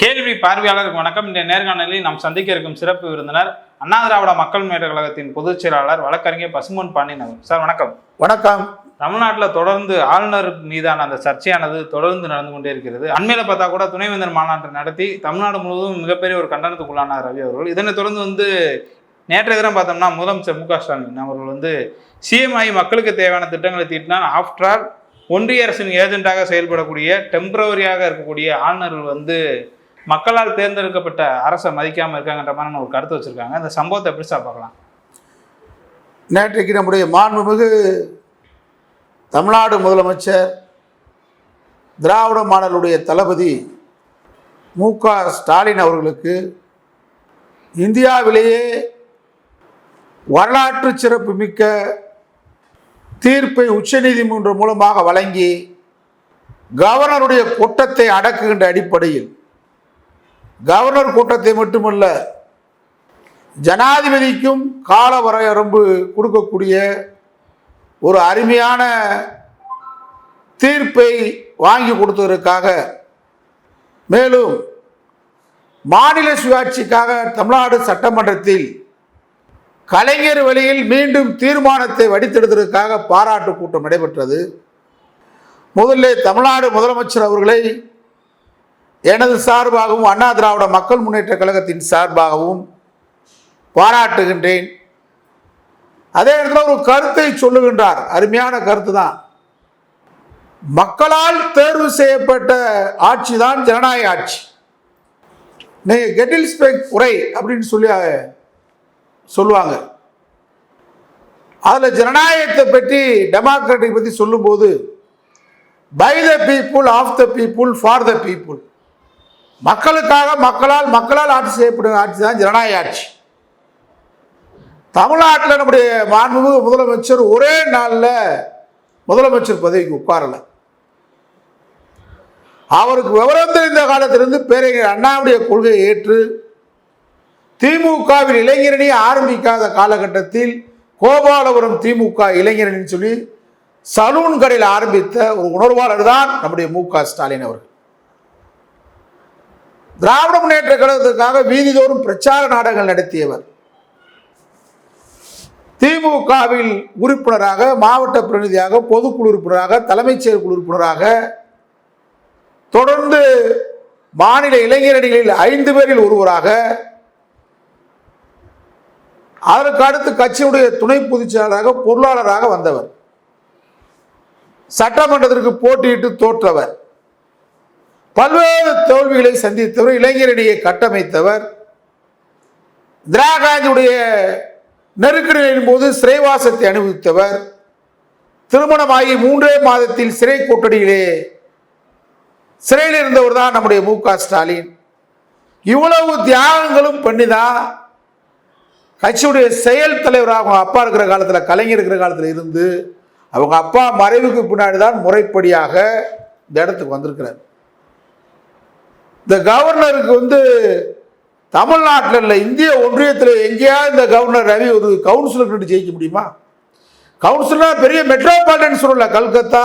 கேள்வி பார்வையாளருக்கு வணக்கம். இந்த நேர்காணலில் நாம் சந்திக்க இருக்கும் சிறப்பு விருந்தினர் அண்ணா திராவிட மக்கள் முன்னேற்ற கழகத்தின் பொதுச் செயலாளர் வழக்கறிஞர் பசுமன் பாண்டியன். சார் வணக்கம். வணக்கம். தமிழ்நாட்டில் தொடர்ந்து ஆளுநர் மீதான அந்த சர்ச்சையானது தொடர்ந்து நடந்து கொண்டே இருக்கிறது. அண்மையில பார்த்தா கூட துணைவேந்தர் மாநாட்டை நடத்தி தமிழ்நாடு முழுவதும் மிகப்பெரிய ஒரு கண்டனத்துக்குள்ளானார் ரவி அவர்கள். இதனைத் தொடர்ந்து வந்து நேற்றைய தினம் பார்த்தோம்னா முதலமைச்சர் மு க ஸ்டாலின் அவர்கள் வந்து சிஎம் ஆகி மக்களுக்கு தேவையான திட்டங்களை தீட்டினால் ஆஃப்டர் ஆல் ஒன்றிய அரசின் ஏஜென்ட்டாக செயல்படக்கூடிய டெம்பரவரியாக இருக்கக்கூடிய ஆளுநர்கள் வந்து மக்களால் தேர்ந்தெடுக்கப்பட்ட அரசை மதிக்காமல் இருக்காங்கன்ற மாதிரி ஒரு கருத்து வச்சுருக்காங்க. இந்த சம்பவத்தை எப்படி பார்க்கலாம்? நேற்றைக்கு நம்முடைய மாண்புமிகு தமிழ்நாடு முதலமைச்சர் திராவிட மாடலுடைய தளபதி மு க ஸ்டாலின் அவர்களுக்கு இந்தியாவிலேயே வரலாற்று சிறப்பு மிக்க தீர்ப்பை உச்சநீதிமன்றம் மூலமாக வழங்கி கவர்னருடைய கூட்டத்தை அடக்குகின்ற அடிப்படையில் கவர்னர் கூட்டத்தை மட்டுமல்ல ஜனாதிபதிக்கும் கால வரையரம்பு கொடுக்கக்கூடிய ஒரு அருமையான தீர்ப்பை வாங்கி கொடுத்ததற்காக மேலும் மாநில சுயாட்சிக்காக தமிழ்நாடு சட்டமன்றத்தில் கலைஞர் வழியில் மீண்டும் தீர்மானத்தை வடித்தெடுத்ததற்காக பாராட்டு கூட்டம் நடைபெற்றது. முதலில் தமிழ்நாடு முதலமைச்சர் அவர்களை எனது சார்பாகவும் அண்ணா திராவிட மக்கள் முன்னேற்ற கழகத்தின் சார்பாகவும் பாராட்டுகின்றேன். அதே இடத்துல ஒரு கருத்தை சொல்லுகின்றார். அருமையான கருத்து தான் மக்களால் தேர்வு செய்யப்பட்ட ஆட்சி தான் ஜனநாயக ஆட்சி. நீங்க கெட்டில் ஸ்பெக் உரை அப்படின்னு சொல்லி சொல்லுவாங்க. அதில் ஜனநாயகத்தை பற்றி டெமோக்ராட்டிக் பற்றி சொல்லும்போது by the people of the people for the people மக்களுக்காக மக்களால் மக்களால் ஆட்சி செய்யப்படும் ஆட்சி தான் ஜனநாயக ஆட்சி. தமிழ்நாட்டில் நம்முடைய மாண்புமிகு முதலமைச்சர் ஒரே நாளில் முதலமைச்சர் பதவிக்கு உட்காரல. அவருக்கு விவரம் தெரிந்த காலத்திலிருந்து பேரறிஞர் அண்ணாவுடைய கொள்கையை ஏற்று திமுகவில் இளைஞரணி ஆரம்பிக்காத காலகட்டத்தில் கோபாலபுரம் திமுக இளைஞரணின்னு சொல்லி சலூன் கடையில் ஆரம்பித்த ஒரு உணர்வாளர் தான் நம்முடைய மு க ஸ்டாலின் அவர்கள். திராவிட முன்னேற்ற கழகத்துக்காக வீதிதோறும் பிரச்சார நாடகங்கள் நடத்தியவர். திமுகவில் உறுப்பினராக மாவட்ட பிரதிநிதியாக பொதுக்குழு உறுப்பினராக தலைமைச் செயற்குழு உறுப்பினராக தொடர்ந்து மாநில இளைஞரணிகளில் ஐந்து பேரில் ஒருவராக அதற்கு அடுத்து கட்சியுடைய துணை பொதுச்செயலாளராக பொருளாளராக வந்தவர். சட்டமன்றத்திற்கு போட்டியிட்டு தோற்றவர். பல்வேறு தோல்விகளை சந்தித்தவர் இளைஞரணியை கட்டமைத்தவர். திராகாந்தியுடைய நெருக்கடிகளின் நெருக்கடியின் போது சிறைவாசத்தை அனுபவித்தவர். திருமணமாகி மூன்றே மாதத்தில் சிறை கூட்டணியிலே சிறையில் இருந்தவர் தான் நம்முடைய மு க ஸ்டாலின். இவ்வளவு தியாகங்களும் பண்ணிதான் கட்சியுடைய செயல் தலைவராக அவங்க அப்பா இருக்கிற காலத்தில் கலைஞர் இருக்கிற காலத்தில் இருந்து அவங்க அப்பா மறைவுக்கு பின்னாடி தான் முறைப்படியாக இந்த இடத்துக்கு வந்திருக்கிறார். இந்த கவர்னருக்கு வந்து தமிழ்நாட்டில் இல்லை இந்திய ஒன்றியத்தில் எங்கேயாவது இந்த கவர்னர் ரவி ஒரு கவுன்சிலர் கிட்ட ஜெயிக்க முடியுமா? கவுன்சிலர் பெரிய மெட்ரோபாலிட்டன் சொல்லல கல்கத்தா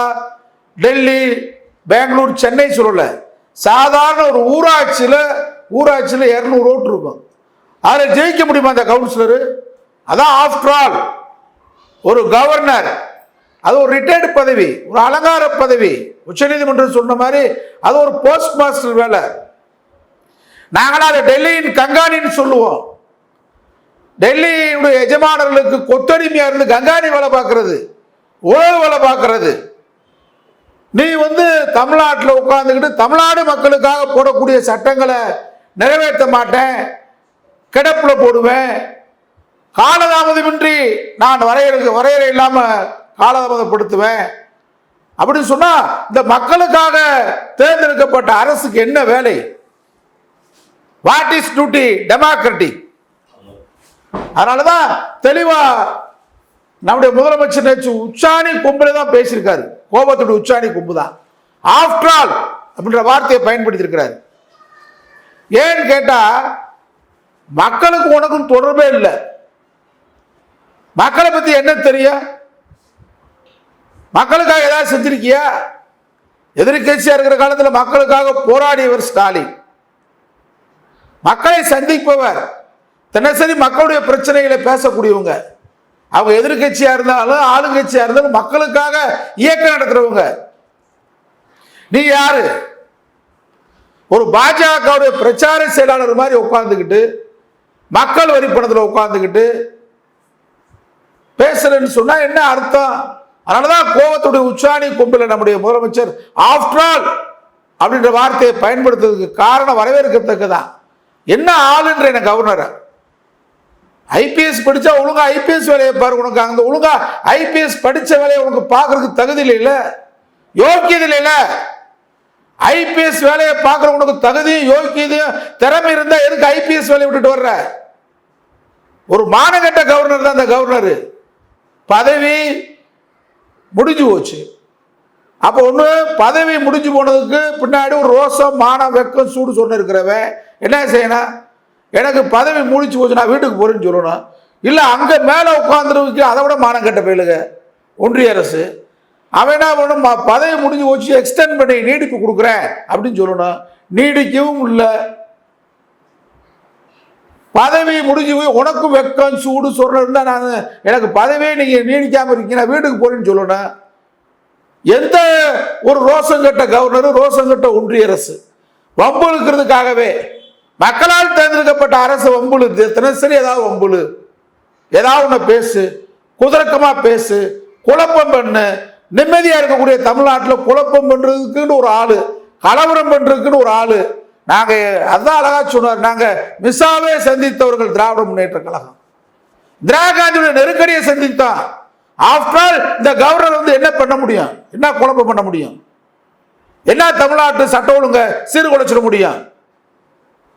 டெல்லி பெங்களூர் சென்னை சொல்லல. சாதாரண ஒரு ஊராட்சியில் ஊராட்சியில் இரநூறு ஓட்டு இருக்கும். அதில் ஜெயிக்க முடியுமா அந்த கவுன்சிலரு? அதான் ஆஃப்டர் ஆல் ஒரு கவர்னர் அது ஒரு ரிட்டையர்டு பதவி ஒரு அலங்கார பதவி. உச்சநீதிமன்றம் சொன்ன மாதிரி அது ஒரு போஸ்ட் மாஸ்டர் வேலை. நாங்களாம் அதை டெல்லியின் கங்காணின்னு சொல்லுவோம். டெல்லியுடைய எஜமானர்களுக்கு கொத்தடிமையா இருந்து கங்காணி வேலை பார்க்கறது உழவு வேலை பார்க்கறது. நீ வந்து தமிழ்நாட்டில் உட்கார்ந்துக்கிட்டு தமிழ்நாடு மக்களுக்காக போடக்கூடிய சட்டங்களை நிறைவேற்ற மாட்டேன் கிடப்பில் போடுவேன். காலதாமதமின்றி நான் வரையறை வரையறை இல்லாமல் காலதாமதப்படுத்துவேன். அப்படின்னு சொன்னா இந்த மக்களுக்காக தேர்ந்தெடுக்கப்பட்ட அரசுக்கு என்ன வேலை? வாட் இஸ் டியூட்டி டெமோக்ரட்டிக் அதனால தான் தெளிவா நம்முடைய முதலமைச்சர் நேற்று உச்சாணி கொம்புல தான் பேசியிருக்காரு. கோபத்துடைய உச்சாணி கும்பு தான் ஆஃப்டர் ஆல் அப்படின்ற வார்த்தையை பயன்படுத்தியிருக்கிறார். ஏன்னு கேட்டா மக்களுக்கு உனக்கும் தொடர்பே இல்லை. மக்களை பத்தி என்ன தெரியும் மக்களுக்காக ஏதாவது செஞ்சிருக்கியா? எதிர்க்கட்சியா இருக்கிற காலத்தில் மக்களுக்காக போராடியவர் ஸ்டாலின். மக்களை சந்திப்பவர். தினசரி மக்களுடைய பிரச்சனைகளை பேசக்கூடியவங்க. அவங்க எதிர்க்கட்சியா இருந்தாலும் ஆளுங்கட்சியா இருந்தாலும் மக்களுக்காக இயக்கம் நடத்துறவங்க. நீ யாரு? ஒரு பாஜகவுடைய பிரச்சார செயலாளர் மாதிரி உட்கார்ந்துக்கிட்டு மக்கள் வரி பணத்தில் உட்கார்ந்துக்கிட்டு பேசுறேன்னு சொன்னா என்ன அர்த்தம்? அதனாலதான் கோவத்துடைய உச்சாணி கொம்பில் நம்முடைய முதலமைச்சர் ஆஃப்டர் ஆல் அப்படின்ற வார்த்தையை பயன்படுத்துறதுக்கு காரணம் வரவேற்கத்தக்கதான் என்ன ஆளுன்ற என்ன கவர்னரை ஐபிஎஸ் படித்தா ஒழுங்கா ஐபிஎஸ் வேலையை பாரு உனக்கு. அந்த ஒழுங்கா ஐபிஎஸ் படித்த வேலையை உனக்கு பார்க்கறதுக்கு தகுதி இல்லைல்ல? யோக்கியது இல்லைல்ல? ஐபிஎஸ் வேலையை பார்க்குற உனக்கு தகுதியும் யோக்கியதையும் திறமை இருந்தால் எதுக்கு ஐபிஎஸ் வேலையை விட்டுட்டு வர்ற? ஒரு மானகட்ட கவர்னர் தான் அந்த கவர்னர் பதவி முடிஞ்சு போச்சு. அப்போ ஒன்று பதவி முடிஞ்சு போனதுக்கு பின்னாடி ஒரு ரோசம் மானம் வெக்கம் சூடு சொன்ன இருக்கிறவன் என்ன செய்யணும்? எனக்கு பதவி முடிச்சு போச்சு நான் வீட்டுக்கு போறேன்னு சொல்லணும். இல்லை அங்கே மேலே உட்காந்துருக்கு அதை விட மானம் கட்ட போயிலுங்க ஒன்றிய அரசு. அவன் என்ன பண்ணணும்? பதவி முடிஞ்சு போச்சு எக்ஸ்டெண்ட் பண்ணி நீடிப்பு கொடுக்குறேன் அப்படின்னு சொல்லணும். நீடிக்கவும் இல்லை. பதவி முடிஞ்சு போய் உனக்கும் வெக்கம் சூடு சொல்றது இருந்தா நான் எனக்கு பதவியே நீங்கள் நீடிக்காமல் இருக்கீங்க நான் வீட்டுக்கு போறேன்னு சொல்லணும். எந்த ஒரு ரோசம் கட்ட கவர்னரும் ரோசம் கட்ட ஒன்றிய அரசு. வம்பு இருக்கிறதுக்காகவே மக்களால் தேர்ந்தெடுக்கப்பட்ட அரசு ஒம்புழு தினசரி ஏதாவது ஒம்புழு ஏதாவது ஒன்று பேசு. குதிரக்கமாக பேசு. குழப்பம் பண்ணு. நிம்மதியாக இருக்கக்கூடிய தமிழ்நாட்டில் குழப்பம் பண்ணுறதுக்குன்னு ஒரு ஆள். கலவரம் பண்ணுறதுக்குன்னு ஒரு ஆள். நாங்கள் அதான் அழகாக சொன்னார். நாங்கள் மிஸ்ஸாவே சந்தித்தவர்கள் திராவிட முன்னேற்ற கழகம். இந்திரா காந்தியுடைய நெருக்கடியை சந்தித்தோம் ஆஃப்டர் ஆல் இந்த கவர்னர் வந்து என்ன பண்ண முடியும்? என்ன குழப்பம் பண்ண முடியும்? என்ன தமிழ்நாட்டு சட்ட ஒழுங்க சீர்குலைச்சிட முடியும்?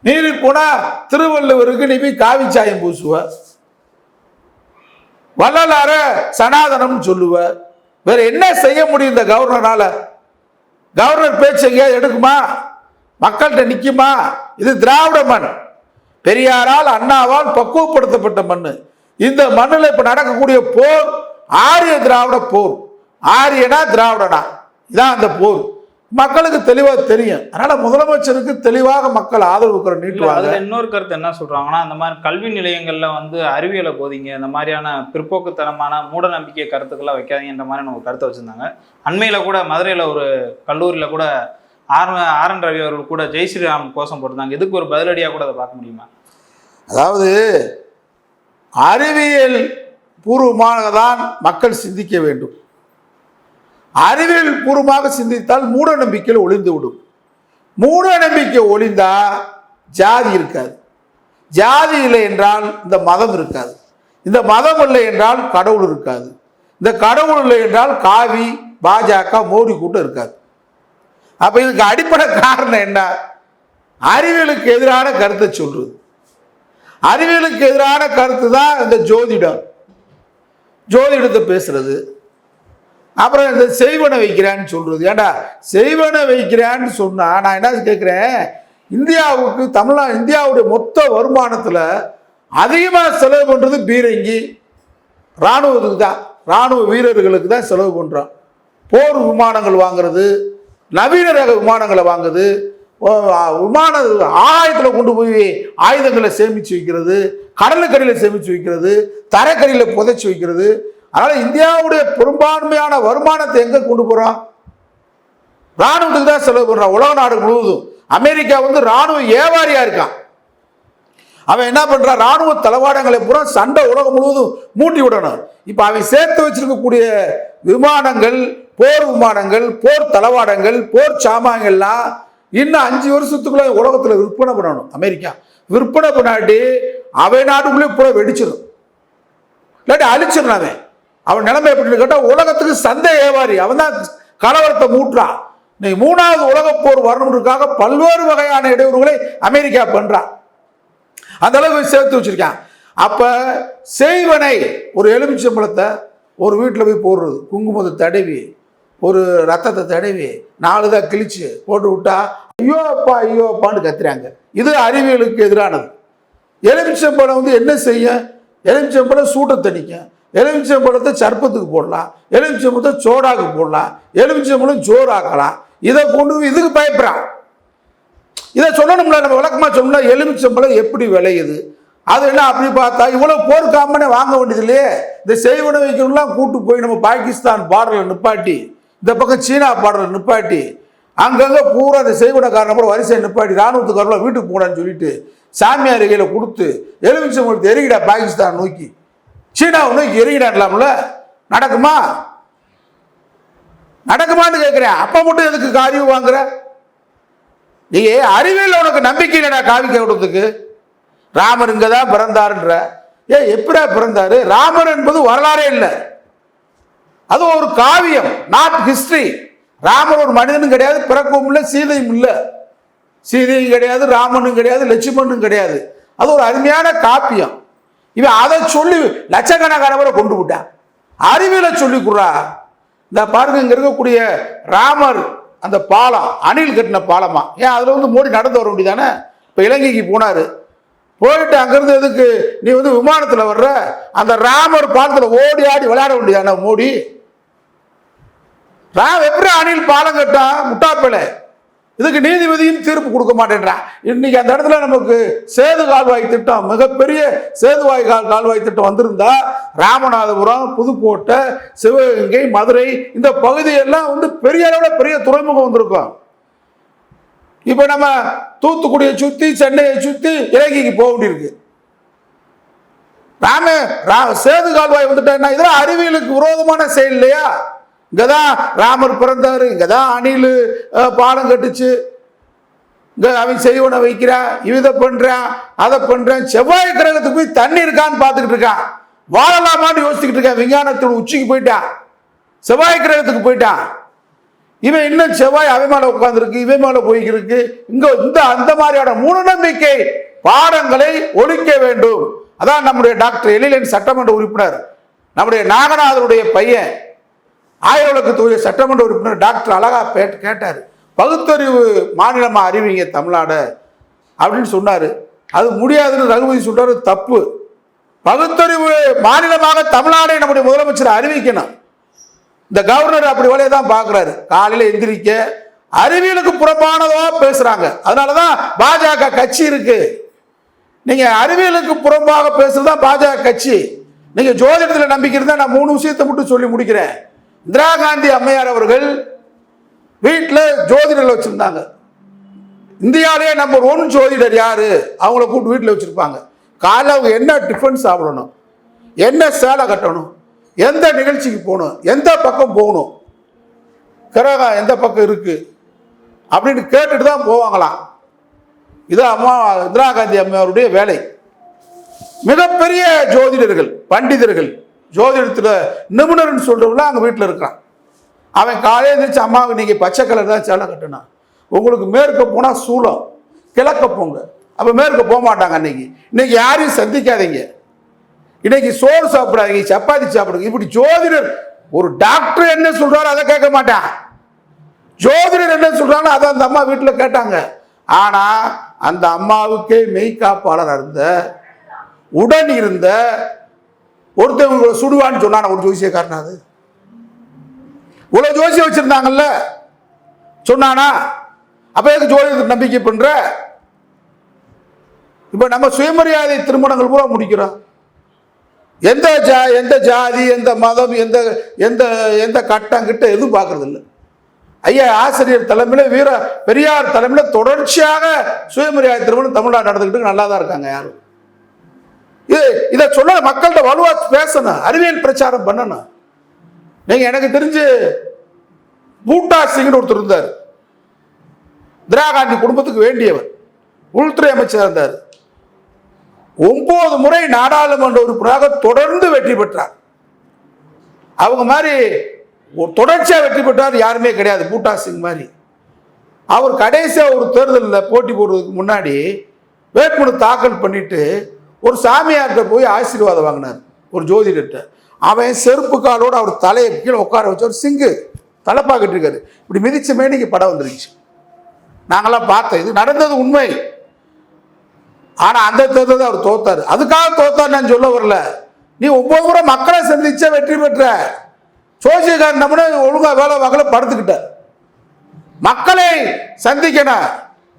நீதி போனா திருவள்ளுவருக்கு நீ போய் காவி சாயம் பூசுவ. வள்ளலார சனாதனம் சொல்லுவ. வேற என்ன செய்ய முடியும் இந்த கவர்னரால? கவர்னர் பேச்சு எங்கேயாவது எடுக்குமா? மக்கள்கிட்ட நிற்குமா இது திராவிட மண். பெரியாரால் அண்ணாவால் பக்குவப்படுத்தப்பட்ட மண் இந்த மண்ணில் இப்போ நடக்கக்கூடிய போர் ஆரிய திராவிட போர். ஆரியனா திராவிடனா? இதான் அந்த போர். மக்களுக்கு தெளிவா தெரியும். அதனால முதலமைச்சருக்கு தெளிவாக மக்கள் ஆதரவு இல்ல நீட்டுவாங்க. அதுல இன்னொரு கருத்து என்ன சொல்றாங்கன்னா இந்த மாதிரி கல்வி நிலையங்கள்ல வந்து அறிவியலை போதிங்க இந்த மாதிரியான பிற்போக்குத்தனமான மூட நம்பிக்கை கருத்துக்களை வைக்காதீங்கன்ற மாதிரி ஒரு கருத்தை வச்சிருந்தாங்க. அண்மையில கூட மதுரையில ஒரு கல்லூரியில கூட ஆர் ஆர் என் ரவி அவர்கள் கூட ஜெய் ஸ்ரீராம் கோஷம் போட்டிருந்தாங்க. இதுக்கு ஒரு பதிலடியா கூட அதை பார்க்க முடியுமா? அதாவது அறிவியல் பூர்வமாக தான் மக்கள் சிந்திக்க வேண்டும். அறிவியல் பூர்வமாக சிந்தித்தால் மூட நம்பிக்கையில் ஒளிந்து விடும். மூட நம்பிக்கை ஒளிந்தா ஜாதி இருக்காது. ஜாதி இல்லை என்றால் இந்த மதம் இருக்காது. இந்த மதம் இல்லை என்றால் கடவுள் இருக்காது. இந்த கடவுள் இல்லை என்றால் காவி பாஜக மோடி கூட்டம் இருக்காது. அப்போ இதுக்கு அடிப்படை காரணம் என்ன? அறிவியலுக்கு எதிரான கருத்தை சொல்றது. அறிவியலுக்கு எதிரான கருத்து தான் இந்த ஜோதிடம். ஜோதிடத்தை பேசுறது. அப்புறம் இந்த செய்வனை வைக்கிறான்னு சொல்றது. ஏன்டா செய்வனை வைக்கிறான்னு சொன்னா நான் என்ன கேட்குறேன் இந்தியாவுக்கு தமிழ்நா இந்தியாவுடைய மொத்த வருமானத்தில் அதிகமாக செலவு பண்ணுறது பீரங்கி. இராணுவத்துக்கு தான். இராணுவ வீரர்களுக்கு தான் செலவு பண்ணுறோம் போர் விமானங்கள் வாங்குறது நவீன ரக விமானங்களை வாங்குது விமான ஆகாயத்தில் கொண்டு போய் ஆயுதங்களை சேமித்து வைக்கிறது கடலுக்கடியில் சேமித்து வைக்கிறது தரைக்கடியில் புதைச்சி வைக்கிறது அதனால் இந்தியாவுடைய பெரும்பான்மையான வருமானத்தை எங்கே கொண்டு போகிறோம் ராணுவத்துக்கு தான் செலவு பண்ணுறான் உலக நாடு முழுவதும். அமெரிக்கா வந்து ராணுவ ஏவாரியா இருக்கான். அவன் என்ன பண்றான் ராணுவ தளவாடங்களை பூரா சண்டை உலகம் முழுவதும் மூட்டி விடணும். இப்போ அவன் சேர்த்து வச்சிருக்கக்கூடிய விமானங்கள் போர் விமானங்கள் போர் தளவாடங்கள் போர் சாமான்கள்லாம் இன்னும் அஞ்சு வருஷத்துக்குள்ள உலகத்தில் விற்பனை பண்ணணும் அமெரிக்கா. விற்பனை பண்ணாட்டி அவை நாட்டுக்குள்ளே பூரா வெடிச்சிடும் இல்லாட்டி அழிச்சிடணும் அவன். அவன் நிலைமை எப்படின்னு கேட்டால் உலகத்துக்கு சந்தை ஏவாரி அவன் தான் கலவரத்தை மூட்டுறான் நீ மூணாவது உலகப் போர் வரணுன்றதுக்காக பல்வேறு வகையான இடையூறுகளை அமெரிக்கா பண்ணுறான் அந்த அளவுக்கு சேர்த்து வச்சிருக்கான். அப்போ செய்வனை ஒரு எலுமிச்சம்பழத்தை ஒரு வீட்டில் போய் போடுறது. குங்குமத்தை தடவி ஒரு ரத்தத்தை தடவி நாலு தான் கிழிச்சு போட்டு விட்டா ஐயோ அப்பா ஐயோ அப்பான்னு கத்துறாங்க. இது அறிவியலுக்கு எதிரானது. எலுமிச்சம்பழம் வந்து என்ன செய்யும்? எலுமிச்சம்பழம் சூட்டை தணிக்கும். எலுமிச்சம்பழத்தை சர்ப்பத்துக்கு போடலாம். எலுமிச்சம்பழத்தை சோடாக்கு போடலாம். எலுமிச்சம்பழம் ஜோராக்கலாம் இதை கொண்டு இதுக்கு பயப்படுறான் இதை சொல்லணும்ல நம்ம விளக்கமா சொல்லணும்ல எலுமிச்சம்பழம் எப்படி விளையுது? அது என்ன அப்படி பார்த்தா இவ்வளோ போர்க்காமனே வாங்க வேண்டியது இல்லையே. இந்த செய்வன வைக்கணும்லாம் கூட்டு போய் நம்ம பாகிஸ்தான் பார்டரில் நிப்பாட்டி இந்த பக்கம் சீனா பார்டரில் நிப்பாட்டி அங்கங்கே பூரா அந்த செய்வனக்காரன் கூட வரிசை நிப்பாட்டி ராணுவத்துக்காரெல்லாம் வீட்டுக்கு போடான்னு சொல்லிட்டு சாமியார் கையில் கொடுத்து எலுமிச்சம்பழத்தை எரிகிடா பாகிஸ்தான் நோக்கி. சீனா ஒன்றும் எரிகிடான்லாம்ல நடக்குமா? நடக்குமான்னு கேட்குறேன் அப்போ மட்டும் எதுக்கு காரியம் வாங்குற? நீ அறிவியல் உனக்கு நம்பிக்கை இல்லைடா காவி கேட்கறதுக்கு ராமர் இங்கே தான் பிறந்தாருன்ற. ஏ எப்படா பிறந்தாரு? ராமர் என்பது வரலாறே இல்லை. அது ஒரு காவியம் நாட் ஹிஸ்டரி ராமர் ஒரு மனிதனும் கிடையாது பிறக்கவும் இல்லை சீதையும் இல்லை. சீதையும் கிடையாது ராமனும் கிடையாது லட்சுமணனும் கிடையாது. அது ஒரு அருமையான காப்பியம். இவன் அதை சொல்லி லட்சக்கணக்கானவரை கொண்டு விட்டான். அறிவியலை சொல்லி கொடுறா. இந்த பாருங்க இங்க இருக்கக்கூடிய ராமர் அந்த பாலம் அணில் கட்டின பாலமா? ஏன் அதில் வந்து மோடி நடந்து வர வேண்டியதானே? இப்போ இலங்கைக்கு போனாரு. போயிட்டு அங்கேருந்து எதுக்கு? நீ வந்து விமானத்தில் வர்ற. அந்த ராமர் பாலத்தில் ஓடி ஆடி விளையாட வேண்டியதானே மோடி? ராம் எப்படி அணில் பாலம் கட்டான்? முட்டாப்பிள்ளை இதுக்கு நீதிபதியும் தீர்ப்பு கொடுக்க மாட்டேன்றான் இன்னைக்கு அந்த இடத்துல நமக்கு சேது கால்வாய் திட்டம் மிகப்பெரிய சேதுவாய் கால் கால்வாய் திட்டம் வந்திருந்தா ராமநாதபுரம் புதுக்கோட்டை சிவகங்கை மதுரை இந்த பகுதியெல்லாம் வந்து பெரிய அளவில் பெரிய துறைமுகம் வந்திருக்கும். இப்போ நம்ம தூத்துக்குடியை சுற்றி சென்னையை சுற்றி இலங்கைக்கு போக வேண்டியிருக்கு. ராம ரா சேது கால்வாய் வந்துட்டா இதெல்லாம் அறிவியலுக்கு விரோதமான செயல் இல்லையா? இங்கதான் ராமர் பிறந்தாரு இங்கதான் அணில் அஹ், பாலம் கட்டுச்சு. இங்கே அவன் செய்வனை வைக்கிறான் இதை பண்ணுறான் அதை பண்ணுறேன் செவ்வாய் கிரகத்துக்கு போய் தண்ணி இருக்கான்னு பார்த்துக்கிட்டு இருக்கான் வாழலாமான்னு யோசிச்சுக்கிட்டு இருக்கான் விஞ்ஞானத்தோட உச்சிக்கு போயிட்டான் செவ்வாய் கிரகத்துக்கு போயிட்டான் இவன் இன்னும் செவ்வாய் அவன் மேலே உட்காந்துருக்கு இவன் மேல போய்க்கிருக்கு. இங்கே இந்த அந்த மாதிரியான மூடநம்பிக்கை பாடங்களை ஒழிக்க வேண்டும். அதான் நம்முடைய டாக்டர் எழிலன் சட்டமன்ற உறுப்பினர். நம்முடைய நாகநாதனுடைய பையன். ஆயிரவிளக்கு தொகுதி சட்டமன்ற உறுப்பினர் டாக்டர் அழகா கேட்டார் பகுத்தறிவு மாநிலமாக அறிவிங்க தமிழ்நாடு? அப்படின்னு சொன்னார். அது முடியாதுன்னு ரகுபதி சொல்கிறார் தப்பு. பகுத்தறிவு மாநிலமாக தமிழ்நாடை நம்முடைய முதலமைச்சர் அறிவிக்கணும். இந்த கவர்னர் அப்படி வேலையை தான் பார்க்குறாரு. காலையில் எந்திரிக்க அறிவியலுக்கு புறமானதாக பேசுகிறாங்க அதனால தான் பாஜக கட்சி இருக்குது நீங்கள் அறிவியலுக்கு புறம்பாக பேசுகிறது தான் பாஜக கட்சி. நீங்கள் ஜோதிடத்தில் நம்பிக்கை இருந்தால் நான் மூணு விஷயத்தை மட்டும் சொல்லி முடிக்கிறேன். இந்திரா காந்தி அம்மையார் அவர்கள் வீட்டில் ஜோதிடர் வச்சுருந்தாங்க. இந்தியாவிலே நம்பர் ஒன் ஜோதிடர் யார்? அவங்கள கூப்பிட்டு வீட்டில் வச்சுருப்பாங்க. காலைல அவங்க என்ன டிஃபன் சாப்பிடணும்? என்ன சேலை கட்டணும்? எந்த நிகழ்ச்சிக்கு போகணும்? எந்த பக்கம் போகணும்? கிரகம் எந்த பக்கம் இருக்குது அப்படின்னு கேட்டுட்டு தான் போவாங்களாம். இது அம்மா இந்திரா காந்தி அம்மையாருடைய வேலை. மிகப்பெரிய ஜோதிடர்கள் பண்டிதர்கள். ஜோதிடத்தில் நிபுணர்னு சொல்றவங்களாம் அங்கே வீட்டில் இருக்கிறான் அவன் காலையில் எழுந்திரிச்சு அம்மாவுக்கு நீங்கள் பச்சை கலர் தான் சேலை கட்டினான் உங்களுக்கு மேற்க போனால் சூளம் கிழக்க போங்க. அப்போ மேற்க போக மாட்டாங்க அன்னைக்கு. இன்னைக்கு யாரையும் சந்திக்காதீங்க. இன்னைக்கு சோறு சாப்பிடாதீங்க சப்பாத்தி சாப்பிடுங்க. இப்படி ஜோதிடர் ஒரு டாக்டர் என்ன சொல்கிறாரோ அதை கேட்க மாட்டான். ஜோதிடர் என்ன சொல்றாங்களோ அதை அந்த அம்மா வீட்டில் கேட்டாங்க. ஆனால் அந்த அம்மாவுக்கே மெய்காப்பாளர் இருந்த உடன் இருந்த ஒருத்தவங்க சுடுவான்னு சொன்னான் ஒரு ஜோசியக்காரன் அது? இவ்வளோ ஜோசியம் வச்சுருந்தாங்கல்ல? சொன்னானா அப்ப எதுக்கு ஜோதிடத்தை நம்பிக்கை பண்ணுற இப்போ நம்ம சுயமரியாதை திருமணங்கள் பூரா முடிக்கிறோம். எந்த ஜா எந்த ஜாதி எந்த மதம் எந்த எந்த எந்த கட்டம் கிட்ட எதுவும் பார்க்கறது இல்லை ஐயா ஆசிரியர் தலைமையில் வீர பெரியார் தலைமையில் தொடர்ச்சியாக சுயமரியாதை திருமணம் தமிழ்நாடு நடந்துக்கிட்டு நல்லா தான் இருக்காங்க யாரும். இது இதை சொல்ல மக்கள்கிட்ட வலுவா பேசணும் அறிவியல் பிரச்சாரம் பண்ணணும் நீங்க எனக்கு தெரிஞ்சு பூட்டா சிங்னு ஒருத்தர் இருந்தார். இந்திரா காந்தி குடும்பத்துக்கு வேண்டியவர். உள்துறை அமைச்சர் இருந்தார். ஒன்பது முறை நாடாளுமன்ற உறுப்பினராக தொடர்ந்து வெற்றி பெற்றார். அவங்க மாதிரி தொடர்ச்சியாக வெற்றி பெற்றார் யாருமே கிடையாது பூட்டா சிங் மாதிரி. அவர் கடைசியாக ஒரு தேர்தலில் போட்டி போடுறதுக்கு முன்னாடி வேட்புமனு தாக்கல் பண்ணிட்டு ஒரு சாமியார்கிட்ட போய் ஆசீர்வாதம் வாங்கினார். ஒரு ஜோதிடர்கிட்ட. அவன் செருப்பு காலோடு அவர் தலையை கீழே உட்கார வச்சு ஒரு சிங்கு தலைப்பாக்கிட்டு இருக்காரு. இப்படி மிதிச்ச மேனிக்கு படம் வந்துருச்சு. நாங்களாம் பார்த்தோம். இது நடந்தது உண்மை. ஆனால் அந்த தேர்தல் அவர் தோத்தார். அதுக்காக தோத்தார் நான் சொல்ல வரல. நீ ஒவ்வொரு முறை மக்களை சந்திச்ச வெற்றி பெற்ற சோசியக்காரன் நம்மளே ஒழுங்கா வேலை வாங்கல படுத்துக்கிட்ட மக்களை சந்திக்கணும்.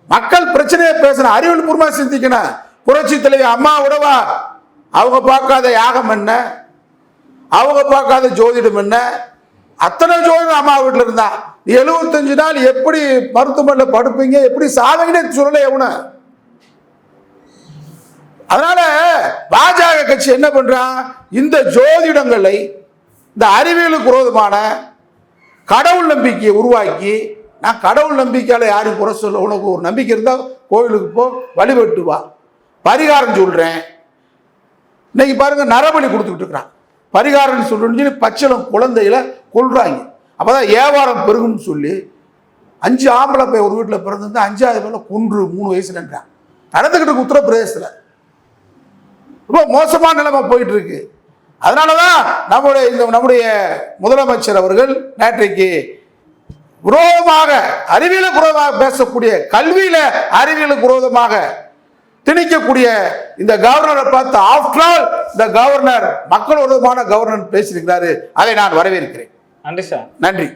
மக்கள் பிரச்சனையை பேசணும். அறிவியல் பூர்வமாக சிந்திக்கணும். புரட்சி தலைவி அம்மா விடவா அவங்க பார்க்காத யாகம் என்ன? அவங்க பார்க்காத ஜோதிடம் என்ன? அத்தனை ஜோதிடம் அம்மா வீட்டில் இருந்தா. எழுபத்தஞ்சு நாள் எப்படி மருத்துவமனையில் படுப்பீங்க? எப்படி சாவீங்கன்னு சொல்லலை எவனை அதனால பாஜக கட்சி என்ன பண்றான் இந்த ஜோதிடங்களை இந்த அறிவியலுக்கு விரோதமான கடவுள் நம்பிக்கையை உருவாக்கி நான் கடவுள் நம்பிக்கையால் யாரும் குறை சொல்ல உனக்கு ஒரு நம்பிக்கை இருந்தால் கோயிலுக்கு போ வழிபட்டு வா. பரிகாரம் சொல்றேன். இன்னைக்கு பாருங்க நரபலி கொடுத்துக்கிட்டு இருக்கிறான். பரிகாரம் சொல்லணும்னு சொல்லி பச்சளம் குழந்தைகளை கொல்றாங்க. அப்பதான் வியாபாரம் பெருகும்னு சொல்லி அஞ்சு ஆம்பளை போய் ஒரு வீட்டில் பிறந்திருந்தா அஞ்சாவது பேர்ல கொன்று மூணு வயசுலன்றான். நடந்துக்கிட்டு உத்தரப்பிரதேசத்தில். ரொம்ப மோசமான நிலைமை போயிட்டு இருக்கு. அதனால தான் நம்முடைய இந்த நம்முடைய முதலமைச்சர் அவர்கள் நேற்றைக்கு விரோதமாக அறிவியலுக்கு விரோதமாக பேசக்கூடிய கல்வியில அறிவியலுக்கு விரோதமாக திணிக்கக்கூடிய இந்த கவர்னரை பார்த்து ஆஃப்டர் ஆல் இந்த கவர்னர் மக்கள் விரோதமான கவர்னர் பேசியிருக்கிறாரு. அதை நான் வரவேற்கிறேன். நன்றி சார் நன்றி.